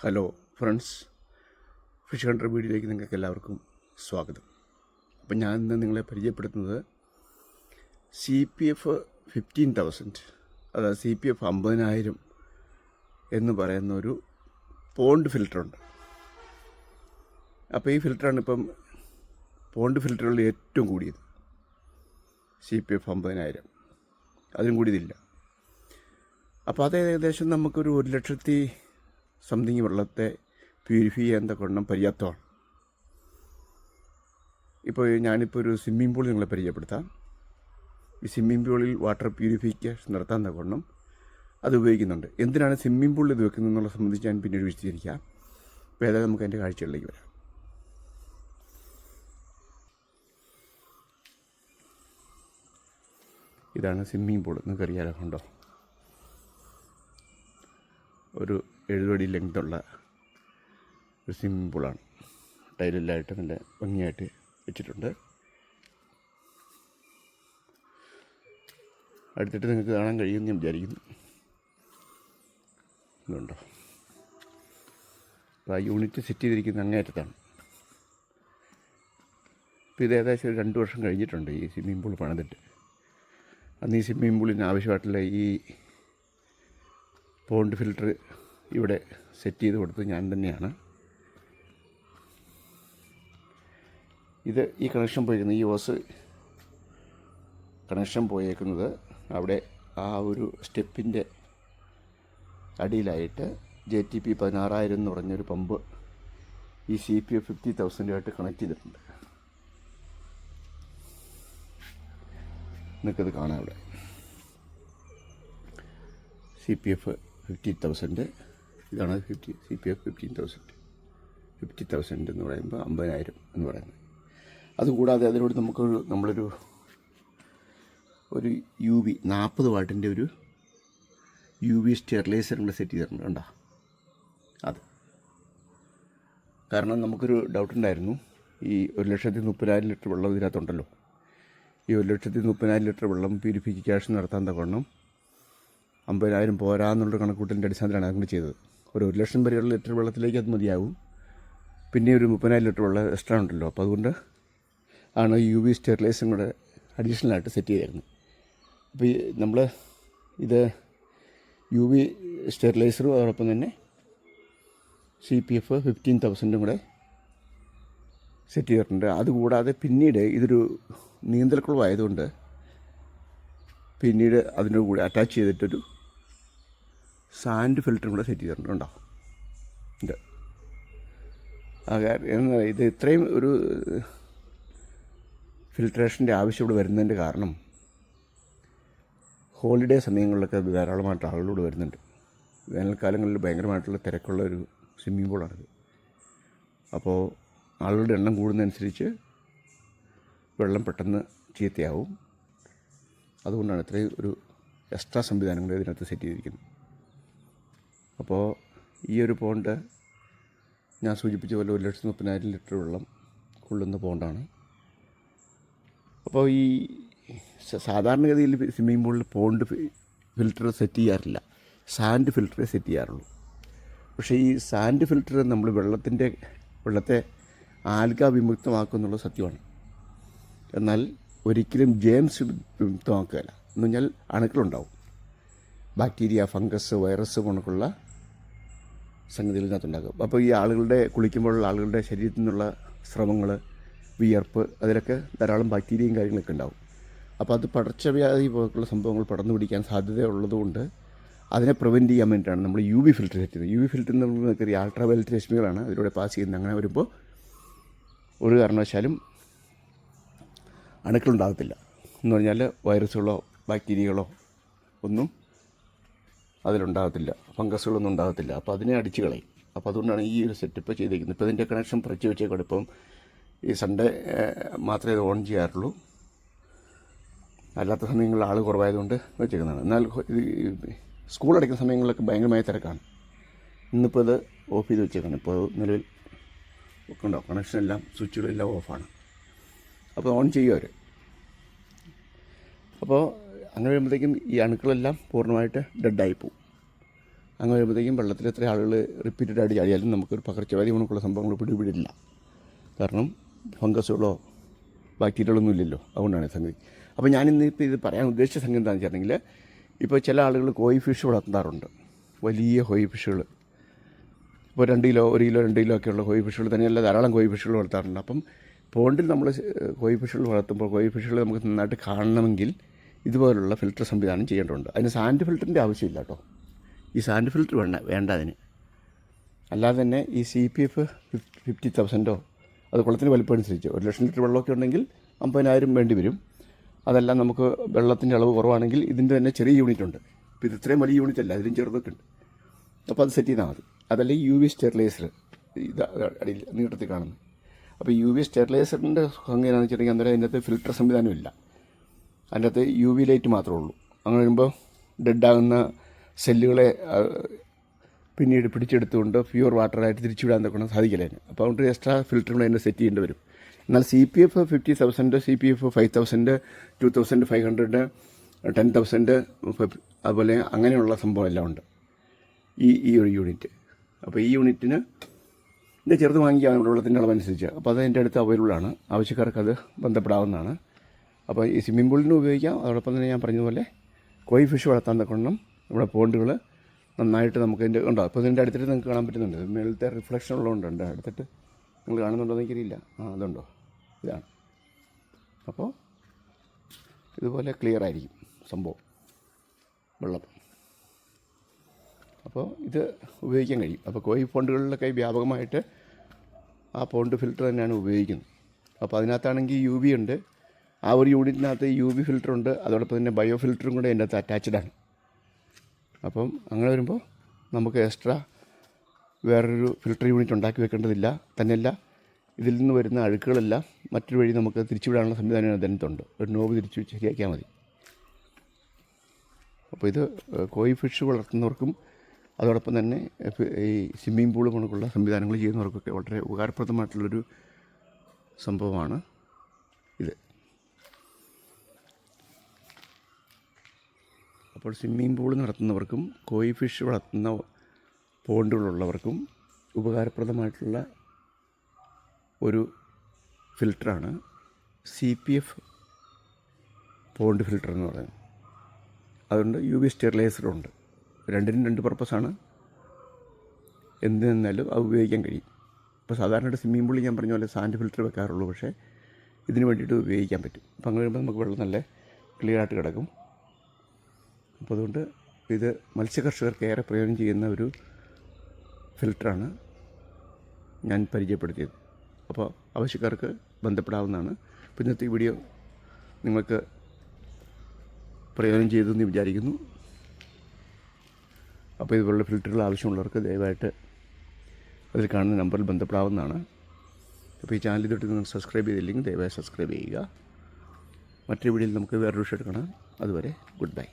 Hello friends fish Hunter വീഡിയോയിലേക്ക് നിങ്ങൾക്ക് എല്ലാവർക്കും സ്വാഗതം. അപ്പം ഞാൻ ഇന്ന് നിങ്ങളെ പരിചയപ്പെടുത്തുന്നത് C P F fifteen thousand അതായത് സി പി എഫ് അമ്പതിനായിരം എന്ന് പറയുന്ന ഒരു പോണ്ട് ഫിൽറ്ററുണ്ട് അപ്പോൾ ഈ ഫിൽറ്ററാണ് ഇപ്പം പോണ്ട് ഫിൽറ്ററുകളിൽ ഏറ്റവും കൂടിയത്. സി പി എഫ് അമ്പതിനായിരം. അതിനും കൂടിയതില്ല അപ്പോൾ അത് ഏകദേശം നമുക്കൊരു ഒരു ലക്ഷത്തി സംതിങ് വെള്ളത്തെ പ്യൂരിഫൈ ചെയ്യാൻ തക്കവണ്ണം പര്യാപ്തമാണ്. ഇപ്പോൾ ഞാനിപ്പോൾ ഒരു സ്വിമ്മിംഗ് പൂൾ നിങ്ങളെ പരിചയപ്പെടുത്താം. ഈ സ്വിമ്മിംഗ് പൂളിൽ വാട്ടർ പ്യൂരിഫിക്കേഷൻ നടത്താൻ തക്കവണ്ണം അത് ഉപയോഗിക്കുന്നുണ്ട്. എന്തിനാണ് സ്വിമ്മിംഗ് പൂളിൽ ഇത് വെക്കുന്നത് എന്നുള്ള സംബന്ധിച്ച് ഞാൻ പിന്നീട് വിശദീകരിക്കാം. അപ്പോൾ ഏതായാലും നമുക്ക് അതിന്റെ കാഴ്ചകളിലേക്ക് വരാം. ഇതാണ് സ്വിമ്മിംഗ് പൂൾ നിങ്ങൾക്ക് അറിയാലോ കണ്ടോ? ഒരു എഴുപടി ലെങ്തുള്ള ഒരു സ്വിമ്മിംഗ് പൂളാണ് ടൈലെല്ലായിട്ട് നല്ല ഭംഗിയായിട്ട് വെച്ചിട്ടുണ്ട്. അടുത്തിട്ട് നിങ്ങൾക്ക് കാണാൻ കഴിയുമെന്ന് ഞാൻ വിചാരിക്കുന്നു. ഇതുണ്ടോ? അപ്പോൾ ആ യൂണിറ്റ് സെറ്റ് ചെയ്തിരിക്കുന്ന അങ്ങേയറ്റത്താണ്. ഇപ്പോൾ ഇത് ഏകദേശം ഒരു രണ്ട് വർഷം കഴിഞ്ഞിട്ടുണ്ട് ഈ സ്വിമ്മിംഗ് പൂൾ പണിതിട്ട്. അന്ന് ഈ സ്വിമ്മിംഗ് പൂളിന് ആവശ്യമായിട്ടുള്ള ഈ പോണ്ട് ഫിൽറ്റർ ഇവിടെ സെറ്റ് ചെയ്ത് കൊടുത്തത് ഞാൻ തന്നെയാണ്. ഇത് ഈ കണക്ഷൻ പോയിരിക്കുന്നത് ഈ ഓസ് കണക്ഷൻ പോയേക്കുന്നത് അവിടെ ആ ഒരു സ്റ്റെപ്പിന്റെ അടിയിലായിട്ട് ജെ ടി പി പതിനാറായിരം എന്ന് പറഞ്ഞൊരു പമ്പ് ഈ സി പി എഫ് ഫിഫ്റ്റി തൗസൻഡുമായിട്ട് കണക്ട് ചെയ്തിട്ടുണ്ട്. നിങ്ങൾക്കത് കാണാം അവിടെ. C P F fifty thousand ഇതാണ് fifty C P F fifteen thousand fifty thousand എന്ന് പറയുമ്പോൾ അമ്പതിനായിരം എന്ന് പറയുന്നത്. അതുകൂടാതെ അതിനോട് നമുക്ക് നമ്മളൊരു ഒരു യു വി നാൽപ്പത് വാട്ടിന്റെ ഒരു യു വി സ്റ്റെറിലൈസർ കൂടെ സെറ്റ് ചെയ്തിട്ടുണ്ട് കണ്ടോ? അത്. കാരണം നമുക്കൊരു ഡൗട്ട് ഉണ്ടായിരുന്നു. ഈ ഒരു ലക്ഷത്തി മുപ്പതിനായിരം ലിറ്റർ വെള്ളം ഇതിനകത്തുണ്ടല്ലോ. ഈ ഒരു ലക്ഷത്തി മുപ്പതിനായിരം ലിറ്റർ വെള്ളം പ്യൂരിഫിക്കേഷൻ നടത്താൻ തക്കണം അമ്പതിനായിരം പോരാന്നുള്ള കണക്കൂട്ടലിന്റെ അടിസ്ഥാനത്തിലാണ് അതുകൊണ്ട് ചെയ്തത്. ഒരു ഒരു ലക്ഷം വരെയുള്ള ലിറ്റർ വെള്ളത്തിലേക്ക് അത് മതിയാവും. പിന്നെ ഒരു മുപ്പതിനായിരം ലിറ്റർ വെള്ളം എക്സ്ട്രാ ഉണ്ടല്ലോ. അപ്പോൾ അതുകൊണ്ട് ആണ് യു വി സ്റ്റെറിലൈസും കൂടെ അഡീഷണലായിട്ട് സെറ്റ് ചെയ്തിരുന്നത്. അപ്പോൾ ഈ നമ്മൾ ഇത് യു വി സ്റ്റെറിലൈസറും അതോടൊപ്പം തന്നെ സി പി എഫ് ഫിഫ്റ്റീൻ തൗസൻഡും കൂടെ സെറ്റ് ചെയ്തിട്ടുണ്ട്. അതുകൂടാതെ പിന്നീട് ഇതൊരു നീന്തൽക്കുളമായതുകൊണ്ട് പിന്നീട് അതിന്റെ കൂടെ അറ്റാച്ച് ചെയ്തിട്ടൊരു സാൻഡ് ഫിൽറ്ററും കൂടെ സെറ്റ് ചെയ്തിട്ടുണ്ട്? ആ ഇത് ഇത്രയും ഒരു ഫിൽട്രേഷന്റെ ആവശ്യം ഇവിടെ വരുന്നതിന്റെ കാരണം ഹോളിഡേ സമയങ്ങളിലൊക്കെ ധാരാളമായിട്ട് ആളുകളോട് വരുന്നുണ്ട്. വേനൽക്കാലങ്ങളിൽ ഭയങ്കരമായിട്ടുള്ള തിരക്കുള്ള ഒരു സ്വിമ്മിംഗ് പൂളാണിത്. അപ്പോൾ ആളുകളുടെ എണ്ണം കൂടുന്നതനുസരിച്ച് വെള്ളം പെട്ടെന്ന് ചീത്തയാവും. അതുകൊണ്ടാണ് ഇത്രയും ഒരു എക്സ്ട്രാ സംവിധാനങ്ങൾ ഇതിനകത്ത് സെറ്റ് ചെയ്തിരിക്കുന്നത്. അപ്പോൾ ഈ ഒരു പോണ്ട് ഞാൻ സൂചിപ്പിച്ച പോലെ ഒരു ലക്ഷത്തി മുപ്പതിനായിരം ലിറ്റർ വെള്ളം കൊള്ളുന്ന പോണ്ടാണ്. അപ്പോൾ ഈ സാധാരണഗതിയിൽ സ്വിമ്മിംഗ് പൂളിൽ പോണ്ട് ഫിൽറ്റർ സെറ്റ് ചെയ്യാറില്ല. സാൻഡ് ഫിൽറ്ററേ സെറ്റ് ചെയ്യാറുള്ളൂ. പക്ഷേ ഈ സാൻഡ് ഫിൽറ്റർ നമ്മൾ വെള്ളത്തിന്റെ വെള്ളത്തെ ആൽഗ വിമുക്തമാക്കുന്നുള്ള സത്യമാണ്. എന്നാൽ ഒരിക്കലും ജെയിംസ് വിമുക്തമാക്കുകയല്ല. എന്ന് പറഞ്ഞാൽ അണുക്കളുണ്ടാവും. ബാക്ടീരിയ ഫംഗസ് വൈറസ് കണക്കുള്ള സംഗതികൾ ഇതിനകത്തുണ്ടാകും അപ്പോൾ ഈ ആളുകളുടെ കുളിക്കുമ്പോഴുള്ള ആളുകളുടെ ശരീരത്തിൽ നിന്നുള്ള സ്രവങ്ങൾ വിയർപ്പ് അതിലൊക്കെ ധാരാളം ബാക്ടീരിയയും കാര്യങ്ങളൊക്കെ ഉണ്ടാവും. അപ്പോൾ അത് പടർച്ചവ്യാധി പോലുള്ള സംഭവങ്ങൾ പടർന്നു പിടിക്കാൻ സാധ്യതയുള്ളതുകൊണ്ട് അതിനെ പ്രിവെന്റ് ചെയ്യാൻ വേണ്ടിയിട്ടാണ് നമ്മൾ യു വി ഫിൽറ്റർ സെറ്റ് ചെയ്യുന്നത് യു വി ഫിൽറ്റർ എന്ന് പറയുന്നത് അൾട്രാ വയലറ്റ് രശ്മികളാണ് അതിലൂടെ പാസ് ചെയ്യുന്നത്. അങ്ങനെ വരുമ്പോൾ ഒരു കാരണവശാലും അണുക്കളുണ്ടാകത്തില്ല എന്ന് പറഞ്ഞാൽ വൈറസുകളോ ബാക്ടീരിയകളോ ഒന്നും അതിലുണ്ടാകത്തില്ല. ഫംഗസുകളൊന്നും ഉണ്ടാകത്തില്ല. അപ്പോൾ അതിനെ അടിച്ചു കളയും. അപ്പോൾ അതുകൊണ്ടാണ് ഈ ഒരു സെറ്റപ്പ് ചെയ്തിരിക്കുന്നത് ഇപ്പോൾ ഇതിന്റെ കണക്ഷൻ പറിച്ച് വെച്ചേക്കാണ് ഇപ്പം ഈ സൺഡേ മാത്രമേ ഇത് ഓൺ ചെയ്യാറുള്ളൂ. അല്ലാത്ത സമയങ്ങളിൽ ആൾ കുറവായതുകൊണ്ട് വെച്ചേക്കുന്നതാണ്. എന്നാൽ ഇത് സ്കൂൾ അടയ്ക്കുന്ന സമയങ്ങളിലൊക്കെ ഭയങ്കരമായ തിരക്കാണ്. ഇന്നിപ്പോൾ ഇത് ഓഫ് ചെയ്ത് വെച്ചേക്കാണ് ഇപ്പോൾ നിലവിൽ ഉണ്ടോ? കണക്ഷൻ എല്ലാം സ്വിച്ചുകളെല്ലാം ഓഫാണ് അപ്പോൾ ഓൺ ചെയ്യും അവർ അപ്പോൾ അങ്ങനെ വരുമ്പോഴത്തേക്കും ഈ അണുക്കളെല്ലാം പൂർണമായിട്ട് ഡെഡായി പോകും അങ്ങനെ വരുമ്പോഴത്തേക്കും വെള്ളത്തിൽ എത്ര ആളുകൾ റിപ്പീറ്റഡ് ആയിട്ട് ചാടിയാലും നമുക്കൊരു പകർച്ചവ്യാധി കണക്കുള്ള സംഭവങ്ങൾ പിടിപിടില്ല. കാരണം ഫംഗസുകളോ ബാക്ടീരിയകളൊന്നും ഇല്ലല്ലോ. അതുകൊണ്ടാണ് സംഗതി. അപ്പോൾ ഞാനിന്ന് ഇപ്പോൾ ഇത് പറയാൻ ഉദ്ദേശിച്ച സംഗതി എന്താണെന്ന് വെച്ചിട്ടുണ്ടെങ്കിൽ ഇപ്പോൾ ചില ആളുകൾ കോയി ഫിഷ് വളർത്താറുണ്ട് വലിയ കോയി ഫിഷുകൾ ഇപ്പോൾ രണ്ട് കിലോ ഒരു കിലോ രണ്ട് കിലോ ഒക്കെയുള്ള കോയി ഫിഷുകൾ തന്നെയല്ല ധാരാളം കോയി ഫിഷുകൾ വളർത്താറുണ്ട്. അപ്പം പോണ്ടിൽ നമ്മൾ കോയി ഫിഷുകൾ വളർത്തുമ്പോൾ കോയി ഫിഷുകൾ നമുക്ക് നന്നായിട്ട് കാണണമെങ്കിൽ ഇതുപോലുള്ള ഫിൽറ്റർ സംവിധാനം ചെയ്യേണ്ടതുണ്ട്. അതിന് സാൻഡ് ഫിൽറ്ററിന്റെ ആവശ്യമില്ല കേട്ടോ. ഈ സാൻഡ് ഫിൽറ്റർ വേണ്ട വേണ്ട അതിന്. അല്ലാതെ തന്നെ ഈ സി പി എഫ് ഫിഫ്റ്റി തൗസൻഡോ അത് കുളത്തിന് വലിപ്പം അനുസരിച്ച് ഒരു ലക്ഷം ലിറ്റർ വെള്ളമൊക്കെ ഉണ്ടെങ്കിൽ അമ്പതിനായിരം വേണ്ടി വരും. അതെല്ലാം നമുക്ക് വെള്ളത്തിന്റെ അളവ് കുറവാണെങ്കിൽ ഇതിന്റെ തന്നെ ചെറിയ യൂണിറ്റ് ഉണ്ട്. ഇപ്പോൾ ഇത് ഇത്രയും വലിയ യൂണിറ്റ് അല്ല അതിലും ചെറുതൊക്കെ ഉണ്ട്. അപ്പോൾ അത് സെറ്റ് ചെയ്താൽ മതി. അതല്ലെങ്കിൽ യു വി സ്റ്റെറിലൈസർ ഇത് അടിയിൽ നീട്ടത്തിൽ കാണുന്നത്. അപ്പോൾ യു വി സ്റ്റെറിലൈസറിന്റെ ഭംഗി എന്താണെന്ന് വെച്ചിട്ടുണ്ടെങ്കിൽ അന്നേരം അതിനകത്ത് ഫിൽട്ടർ സംവിധാനം ഇല്ല. അതിന്റെ അകത്ത് യു വി ലൈറ്റ് മാത്രമേ ഉള്ളൂ. അങ്ങനെ വരുമ്പോൾ ഡെഡാകുന്ന സെല്ലുകളെ പിന്നീട് പിടിച്ചെടുത്തുകൊണ്ട് പ്യുവർ വാട്ടറായിട്ട് തിരിച്ചുവിടാൻ നോക്കണം സാധിക്കില്ല അപ്പോൾ അതുകൊണ്ട് എക്സ്ട്രാ ഫിൽറ്റർ കൂടെ അതിനെ സെറ്റ് ചെയ്യേണ്ടി വരും. എന്നാൽ C P F fifty thousand C P F five thousand two thousand five hundred ten thousand അതുപോലെ അങ്ങനെയുള്ള സംഭവം എല്ലാം ഉണ്ട്. ഈ ഈ ഒരു യൂണിറ്റ് അപ്പോൾ ഈ യൂണിറ്റിന് ഇതിന്റെ ചെറുത് വാങ്ങിക്കാൻ വെള്ളത്തിന്റെ അളവനുസരിച്ച്. അപ്പോൾ അത് എന്റെ അടുത്ത് അവൈലബിൾ ആണ്. ആവശ്യക്കാർക്ക് അത് ബന്ധപ്പെടാവുന്നതാണ്. അപ്പോൾ ഈ സ്വിമ്മിംഗ് പൂളിന് ഉപയോഗിക്കാം. അതോടൊപ്പം തന്നെ ഞാൻ പറഞ്ഞതുപോലെ കോയി ഫിഷ് വളർത്താൻ തക്കണം നമ്മുടെ പോണ്ടുകൾ നന്നായിട്ട് നമുക്ക് ഇതിന്റെ ഉണ്ടോ? അപ്പോൾ ഇതിന്റെ അടുത്തിട്ട് നിങ്ങൾക്ക് കാണാൻ പറ്റുന്നുണ്ട്. മേളത്തെ റിഫ്ലക്ഷൻ ഉള്ളതുകൊണ്ട് ഉണ്ട് അടുത്തിട്ട് നിങ്ങൾ കാണുന്നുണ്ടോ എനിക്കറിയില്ല. ആ അതുണ്ടോ? ഇതാണ്. അപ്പോൾ ഇതുപോലെ ക്ലിയർ ആയിരിക്കും സംഭവം. വെള്ളം. അപ്പോൾ ഇത് ഉപയോഗിക്കാൻ കഴിയും. അപ്പോൾ കോയി പോണ്ടുകളിലൊക്കെ വ്യാപകമായിട്ട് ആ പോണ്ട് ഫിൽറ്റർ തന്നെയാണ് ഉപയോഗിക്കുന്നത്. അപ്പോൾ അതിനകത്താണെങ്കിൽ യു വി ഉണ്ട്. ആ ഒരു യൂണിറ്റിനകത്ത് യു വി ഫിൽറ്ററുണ്ട് അതോടൊപ്പം തന്നെ ബയോ ഫിൽറ്ററും കൂടെ അതിന്റെ അകത്ത് ആണ്. അപ്പം അങ്ങനെ വരുമ്പോൾ നമുക്ക് എക്സ്ട്രാ വേറൊരു ഫിൽറ്റർ യൂണിറ്റ് ഉണ്ടാക്കി വെക്കേണ്ടതില്ല. തന്നെയല്ല ഇതിൽ നിന്ന് വരുന്ന അഴുക്കുകളെല്ലാം മറ്റൊരു വഴി നമുക്ക് തിരിച്ചുവിടാനുള്ള സംവിധാനം അതിനകത്തുണ്ട് ഒരു നോവ് തിരിച്ചു ശരിയാക്കിയാൽ മതി. അപ്പോൾ ഇത് കോയി ഫിഷ് വളർത്തുന്നവർക്കും അതോടൊപ്പം തന്നെ ഈ സ്വിമ്മിംഗ് പൂൾ കണക്കുള്ള സംവിധാനങ്ങൾ ചെയ്യുന്നവർക്കൊക്കെ വളരെ ഉപകാരപ്രദമായിട്ടുള്ളൊരു സംഭവമാണ്. അപ്പോൾ സ്വിമ്മിംഗ് പൂൾ നടത്തുന്നവർക്കും കോയി ഫിഷ് വളർത്തുന്ന പോണ്ടുകളുള്ളവർക്കും ഉപകാരപ്രദമായിട്ടുള്ള ഒരു ഫിൽറ്ററാണ് C P F pond filter എന്ന് പറയുന്നത്. അതുകൊണ്ട് യു വി സ്റ്റെറിലൈസറും ഉണ്ട്. രണ്ടിനും രണ്ട് പർപ്പസാണ് എന്ത് നിന്നാലും അത് ഉപയോഗിക്കാൻ കഴിയും. ഇപ്പോൾ സാധാരണ സ്വിമ്മിംഗ് പൂളിൽ ഞാൻ പറഞ്ഞ പോലെ സാൻഡ് ഫിൽറ്റർ വെക്കാറുള്ളൂ. പക്ഷേ ഇതിന് വേണ്ടിയിട്ട് ഉപയോഗിക്കാൻ പറ്റും. അപ്പോൾ അങ്ങനെ വരുമ്പോൾ നമുക്ക് വെള്ളം നല്ല ക്ലിയർ ആയിട്ട് കിടക്കും. അപ്പോൾ അതുകൊണ്ട് ഇത് മത്സ്യകർഷകർക്ക് ഏറെ പ്രയോജനം ചെയ്യുന്ന ഒരു ഫിൽറ്ററാണ് ഞാൻ പരിചയപ്പെടുത്തിയത്. അപ്പോൾ ആവശ്യക്കാർക്ക് ബന്ധപ്പെടാവുന്നതാണ്. അപ്പോൾ ഇന്നത്തെ വീഡിയോ നിങ്ങൾക്ക് പ്രയോജനം ചെയ്തു എന്ന് വിചാരിക്കുന്നു. അപ്പോൾ ഇതുപോലുള്ള ഫിൽറ്ററുകൾ ആവശ്യമുള്ളവർക്ക് ദയവായിട്ട് അതിൽ കാണുന്ന നമ്പറിൽ ബന്ധപ്പെടാവുന്നതാണ്. അപ്പോൾ ഈ ചാനൽ തൊട്ട് നിങ്ങൾ സബ്സ്ക്രൈബ് ചെയ്തില്ലെങ്കിൽ ദയവായി സബ്സ്ക്രൈബ് ചെയ്യുക. മറ്റൊരു വീഡിയോയിൽ നമുക്ക് വേറൊരു വിഷയം എടുക്കണം അതുവരെ ഗുഡ് ബൈ.